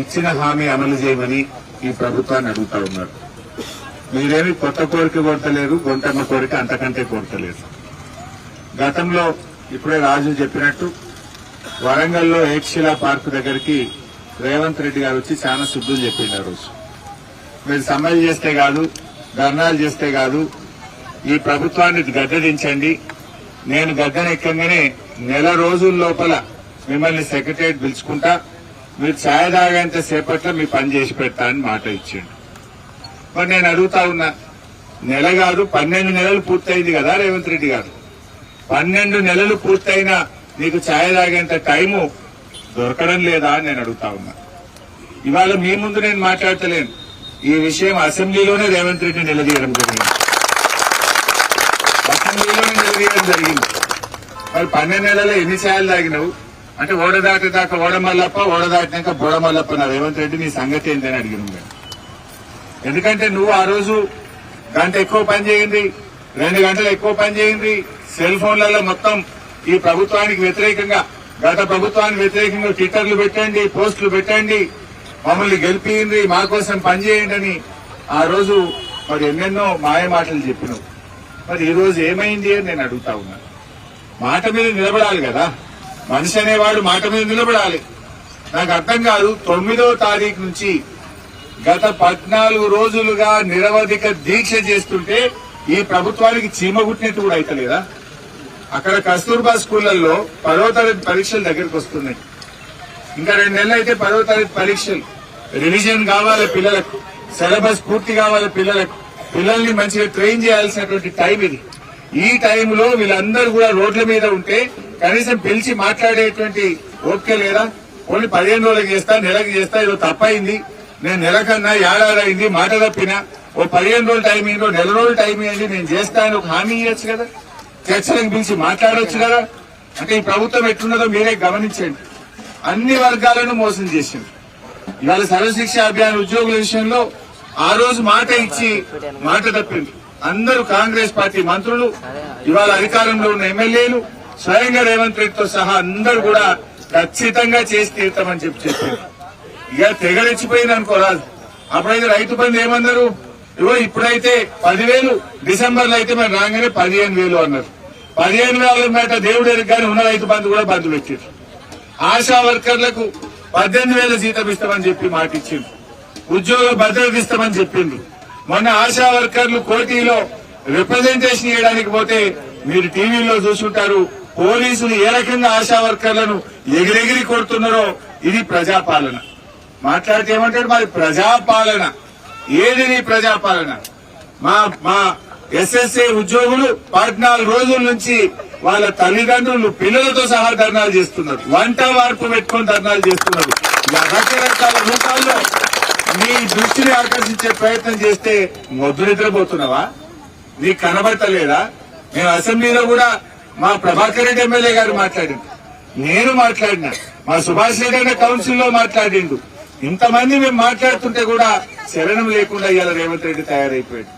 ఇచ్చిన హామీ అమలు చేయమని ఈ ప్రభుత్వాన్ని అడుగుతా ఉన్నారు. మీరేమి కొత్త కోరిక కొడతలేరు గుంటమ్మ కోరిక అంతకంటే కోరతలేదు. గతంలో ఇప్పుడే రాజు చెప్పినట్టు వరంగల్లో ఏక్షిలా పార్క్ దగ్గరికి రేవంత్ రెడ్డి గారు వచ్చి చాలా శుద్ధులు చెప్పిండు ఆ రోజు. మీరు సమ్మెలు చేస్తే కాదు ధర్నాలు చేస్తే కాదు ఈ ప్రభుత్వాన్ని గద్దెదించండి నేను గద్దెనెక్కగానే నెల రోజుల లోపల మిమ్మల్ని సెక్రటరియట్ పిలుచుకుంటా మీరు ఛాయ్ తాగేంత సేపట్లో మీ పని చేసి పెడతా అని మాట ఇచ్చిండు. మరి నేను అడుగుతా ఉన్నా నెల కాదు పన్నెండు నెలలు పూర్తయింది కదా రేవంత్ రెడ్డి గారు. పన్నెండు నెలలు పూర్తయినా నీకు ఛాయ్ తాగేంత టైము దొరకడం లేదా అని నేను అడుగుతా ఉన్నా. ఇవాళ మీ ముందు నేను మాట్లాడతలేను. ఈ విషయం అసెంబ్లీలోనే రేవంత్ రెడ్డి నిలదీయడం జరిగింది. అసెంబ్లీలోనే నిలదీయడం జరిగింది. మరి పన్నెండు నెలల్లో ఎన్ని ఛాయలు తాగినావు? అంటే ఓడ దాటి దాకా ఓడ ఓడ దాటినాక బోడమల్లప్ప నా రేవంత్ రెడ్డి నీ సంగతి ఏంటని అడిగిన ఎందుకంటే నువ్వు ఆ రోజు గంట ఎక్కువ పని చేయండి రెండు గంటలు ఎక్కువ పని చేయండి సెల్ ఫోన్లలో మొత్తం ఈ ప్రభుత్వానికి వ్యతిరేకంగా గత ప్రభుత్వానికి వ్యతిరేకంగా ట్విట్టర్లు పెట్టండి పోస్టులు పెట్టండి మమ్మల్ని గెలిపియండి మా కోసం పనిచేయండి అని ఆ రోజు మరి ఎన్నెన్నో మాయ మాటలు చెప్పినావు మరి ఈ రోజు ఏమైంది అని నేను అడుగుతా ఉన్నా. మాట మీద నిలబడాలి కదా. మనిషి అనేవాడు మాట మీద నిలబడాలి. నాకు అర్థం కాదు తొమ్మిదో తారీఖు నుంచి గత పద్నాలుగు రోజులుగా నిరవధిక దీక్ష చేస్తుంటే ఈ ప్రభుత్వానికి చీమ గుట్టినట్టు కూడా అయితలేదా? అక్కడ కస్తూర్బా స్కూళ్ళలో పదవ తరగతి పరీక్షలు దగ్గరికి వస్తున్నాయి. ఇంకా రెండు నెలలు అయితే పదవ తరగతి పరీక్షలు. రివిజన్ కావాలి పిల్లలకు సిలబస్ పూర్తి కావాలి పిల్లలకు. పిల్లల్ని మంచిగా ట్రైన్ చేయాల్సినటువంటి టైం ఇది. ఈ టైంలో వీళ్ళందరూ కూడా రోడ్ల మీద ఉంటే కనీసం పిలిచి మాట్లాడేటువంటి ఓపిక లేదా? ఓన్లీ పదిహేను రోజులకు చేస్తా నెలకు చేస్తా ఏదో తప్పైంది. నేను నెలకన్నా ఏడాది అయింది మాట తప్పినా. ఓ పదిహేను రోజులు టైం ఏంటో నెల రోజులు టైం ఏంటి నేను చేస్తా అని ఒక హామీ ఇవ్వచ్చు కదా? చర్చలకు పిలిచి మాట్లాడవచ్చు కదా? అంటే ఈ ప్రభుత్వం ఎట్లున్నదో మీరే గమనించండి. అన్ని వర్గాలను మోసం చేసింది. ఇవాళ సర్వశిక్ష అభియాన్ ఉద్యోగుల విషయంలో ఆ రోజు మాట ఇచ్చి మాట తప్పింది. అందరూ కాంగ్రెస్ పార్టీ మంత్రులు ఇవాళ అధికారంలో ఉన్న ఎమ్మెల్యేలు స్వయంగా రేవంత్ రెడ్డితో సహా అందరూ కూడా ఖచ్చితంగా చేసి తీరుతామని చెప్పి చెప్పింది ఇక తెగరెచ్చిపోయింది అనుకోరాదు అప్పుడైతే రైతు బంధు ఏమన్నారు? ఇగో ఇప్పుడైతే పదివేలు డిసెంబర్లో అయితే మరి రాగానే పదిహేను వేలు అన్నారు. పదిహేను వేల మేట దేవుడు ఎరుగు కానీ ఉన్న రైతు బంధు కూడా బంద్ పెట్టారు ఆశా వర్కర్లకు పద్దెనిమిది వేల జీతం ఇస్తామని చెప్పి మాట ఉద్యోగ భద్రత ఇస్తామని చెప్పిండ్రు. మొన్న ఆశా వర్కర్లు కోటిలో రిప్రజెంటేషన్ చేయడానికి పోతే మీరు టీవీలో చూసుంటారు. పోలీసులు ఏ రకంగా ఆశా వర్కర్లను ఎగిరెగిరి కొడుతున్నారో ఇది ప్రజాపాలన. మాట్లాడితే ఏమంటాడు? మరి ప్రజాపాలన. ఏది నీ ప్రజాపాలన? మా మా ఎస్ఎస్ఏ ఉద్యోగులు పద్నాలుగు రోజుల నుంచి వాళ్ళ తల్లిదండ్రులు పిల్లలతో సహా ధర్నాలు చేస్తున్నారు. వంట వార్పు పెట్టుకొని ధర్నాలు చేస్తున్నారు. రకరకాల నీ దృష్టిని ఆకర్షించే ప్రయత్నం చేస్తే మొద్దు నిద్రపోతున్నావా నీకు కనబడతలేదా? మేము అసెంబ్లీలో కూడా మా ప్రభాకర్ రెడ్డి ఎమ్మెల్యే గారు మాట్లాడిండు. నేను మాట్లాడినా. మా సుభాష్ రెడ్డి అనే కౌన్సిల్లో మాట్లాడిండు. ఇంతమంది మేము మాట్లాడుతుంటే కూడా శరణం లేకుండా ఇవాళ రేవంత్ రెడ్డి తయారైపోయాడు.